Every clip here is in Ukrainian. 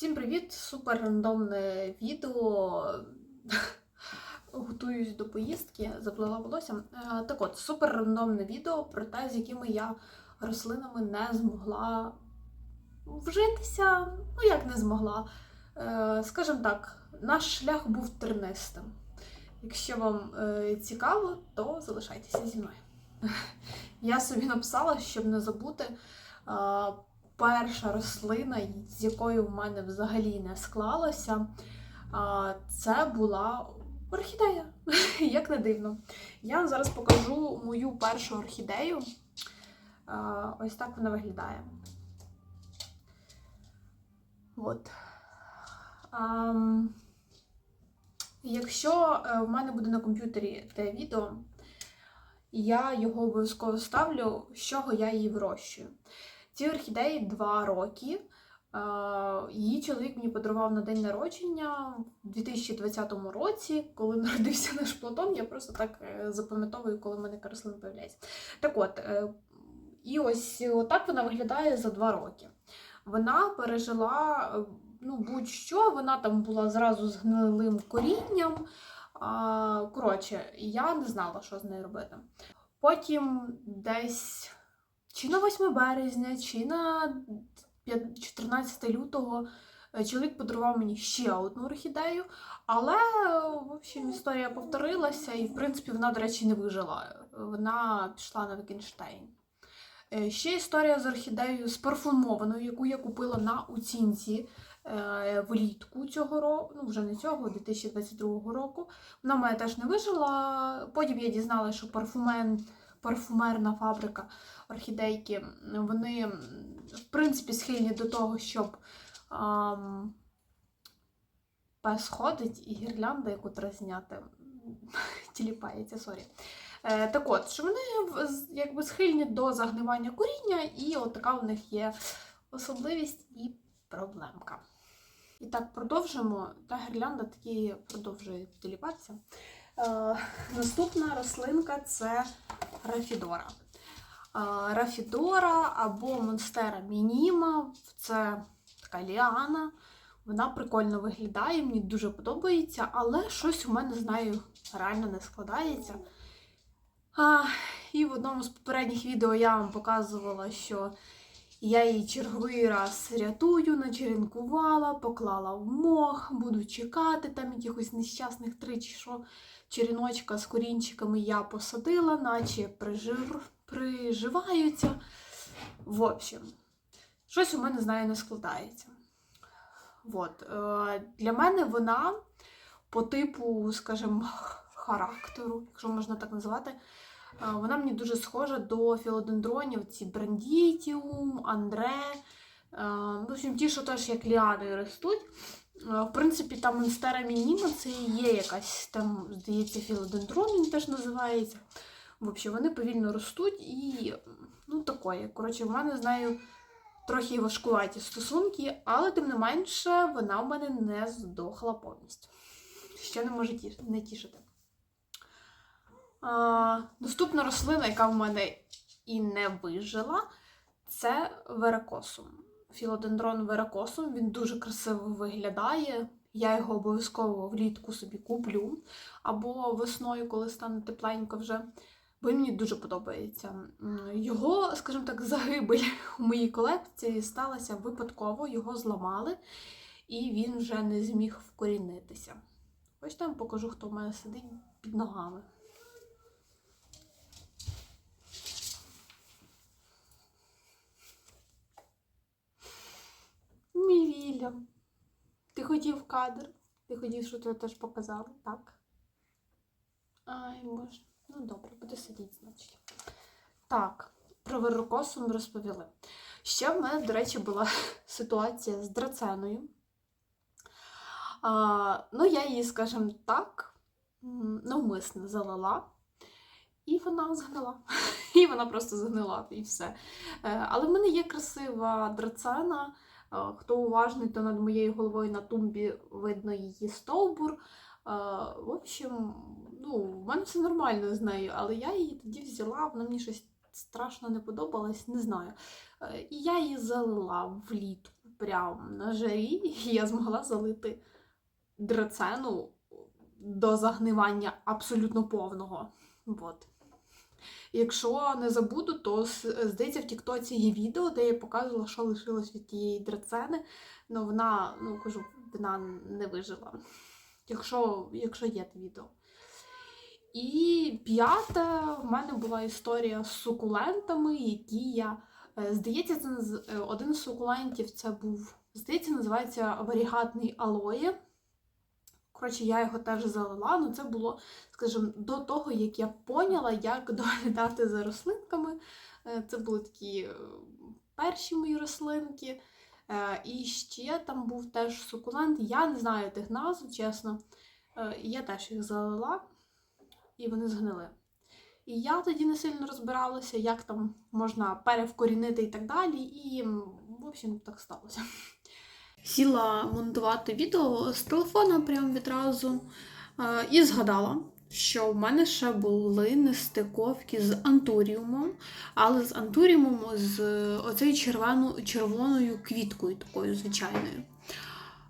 Всім привіт! Супер рандомне відео. Готуюсь до поїздки, заплела волосся. Е, Так от, супер рандомне відео про те, з якими я рослинами не змогла вжитися. Ну, як не змогла. Е, Скажімо так, наш шлях був тернистим. Якщо вам е, цікаво, то залишайтеся зі мною. Я собі написала, щоб не забути. Перша рослина, з якою в мене взагалі не склалося, це була орхідея. Як не дивно. Я зараз покажу мою першу орхідею. Ось так вона виглядає. От. Якщо е, в мене буде на комп'ютері те відео, я його обов'язково ставлю, з чого я її вирощую. Цій орхідеї два роки. Е, Її чоловік мені подарував на день народження в 2020 році, коли народився наш Платон. Я просто так е, запам'ятовую, коли в мене рослина появляється. Так от, е, і ось отак вона виглядає за два роки. Вона пережила ну, будь-що, вона там була зразу з гнилим корінням. Коротше, я не знала, що з нею робити. Потім десь чи на 8 березня, чи на 14 лютого е, чоловік подарував мені ще одну орхідею, але в общем, історія повторилася, і в принципі вона, до речі, не вижила. Вона пішла на Вікенштейн. Е, Ще історія з орхідеєю з парфумованою, яку я купила на оцінці е, влітку цього року, ну вже не цього, 2022 року. Вона мене теж не вижила. Потім я дізналася, що парфумен, парфумерна фабрика орхідейки, вони, в принципі, схильні до того, щоб ам, пес ходить і гірлянда, яку треба зняти, тіліпається, сорі. Е, так от, що вони якби схильні до загнивання коріння, і от така у них є особливість і проблемка. І так, продовжимо. Та гірлянда таки продовжує тіліпатися. Е, наступна рослинка це Рафідора. Рафідора або Монстера Мініма. Це така ліана. Вона прикольно виглядає, мені дуже подобається, але щось у мене з нею реально не складається. А, і в одному з попередніх відео я вам показувала, що я її черговий раз рятую, начеренкувала, поклала в мох, буду чекати там якихось нещасних три чи що черіночка з корінчиками я посадила, наче прижив, приживаються. В общем, щось у мене з нею не складається. От. Е, Для мене вона по типу, скажімо, характеру, якщо можна так називати, вона мені дуже схожа до філодендронів, ці брандітіум, андре. Е, В общем, ті, що теж як ліани ростуть. Е, В принципі, там монстера мініма це і є якась там, здається, філодендрон він теж називається. В общем, вони повільно ростуть і ну такое. Коротше, в мене нею трохи важкуваті стосунки, але тим не менше вона в мене не здохла повністю. Ще не може не тішити. А, наступна рослина, яка в мене і не вижила, це веракосум. Філодендрон веракосум, він дуже красиво виглядає. Я його обов'язково влітку собі куплю. Або весною, коли стане тепленько вже. Бо мені дуже подобається. Його, скажімо так, загибель у моїй колекції сталася випадково, його зламали, і він вже не зміг вкорінитися. Ось там покажу, хто в мене сидить під ногами. Мій Вільям. Ти хотів кадр? Ти хотів, щоб тебе теж показали, так? Ай, боже. Ну добре, буде сидіти, значить. Так, про верокосу ми розповіли. Ще в мене, до речі, була ситуація з драценою. А, ну, я її, скажімо так, навмисно залила, і вона згнила. І вона просто згнила, і все. Е, Але в мене є красива драцена. Е, Хто уважний, то над моєю головою на тумбі видно її стовбур. Е, В общем, ну, в мене все нормально з нею, але я її тоді взяла, вона мені щось страшно не подобалось, не знаю. Е, І я її залила влітку. прям на жарі, і я змогла залити драцену до загнивання абсолютно повного. От. Якщо не забуду, то здається в Тіктоці є відео, де я показувала, що лишилось від тієї драцени. Ну вона, ну кажу, вона не вижила. Якщо, якщо є те відео. І п'ята в мене була історія з сукулентами, які я. е, Здається, це один з сукулентів це був, здається, називається варігатний алоє. Коротше, я його теж залила, ну це було, скажімо, до того, як я поняла, як доглядати за рослинками. Е, Це були такі е, перші мої рослинки. Е, І ще там був теж сукулент. Я не знаю тих назв, чесно. Я теж їх залила, і вони згнили. І я тоді не сильно розбиралася, як там можна перевкорінити і так далі. І, в общем, так сталося. Сіла монтувати відео з телефона прямо відразу е, і згадала, що в мене ще були нестиковки з антуріумом, але з антуріумом з оцею червоно, червоною квіткою такою звичайною.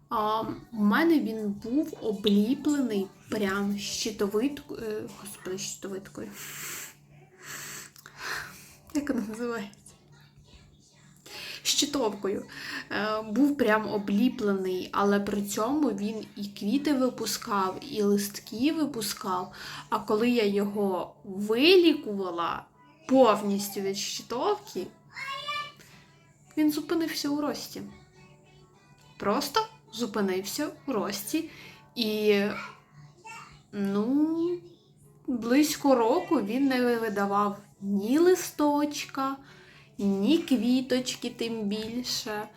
А, у мене він був обліплений прям щитовидкою. е, Господи, щитовидкою. Як вона називається? Щитовкою. Е, був прям обліплений, але при цьому він і квіти випускав, і листки випускав. А коли я його вилікувала повністю від щитовки, він зупинився у рості. Просто зупинився у рості. І, ну, близько року він не видавав ні листочка, ні квіточки, тим більше.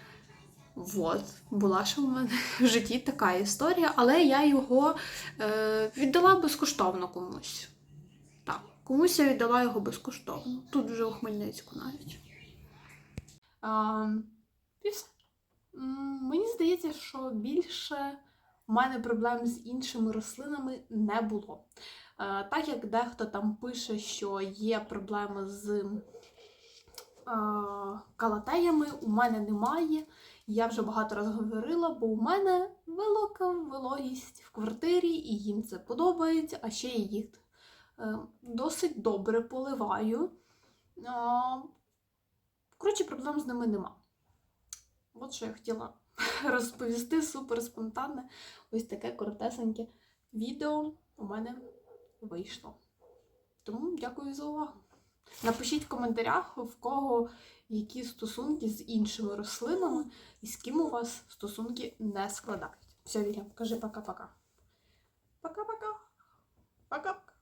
От, була ще в мене в житті така історія, але я його е, віддала безкоштовно комусь. Так, комусь я віддала його безкоштовно. Тут вже у Хмельницьку навіть. А, і все. Мені здається, що більше в мене проблем з іншими рослинами не було. Е, Так як дехто там пише, що є проблеми з калатеями, у мене немає. Я вже багато разів говорила, бо у мене велика вологість в квартирі, і їм це подобається, а ще я їх е, досить добре поливаю. Коротше, проблем з ними нема. От що я хотіла розповісти супер спонтанне. Ось таке коротесеньке відео у мене вийшло. Тому дякую за увагу. Напишіть в коментарях, в кого які стосунки з іншими рослинами і з ким у вас стосунки не складають. Все, Віря, кажи пока-пока. Пока-пока. Пока-пока.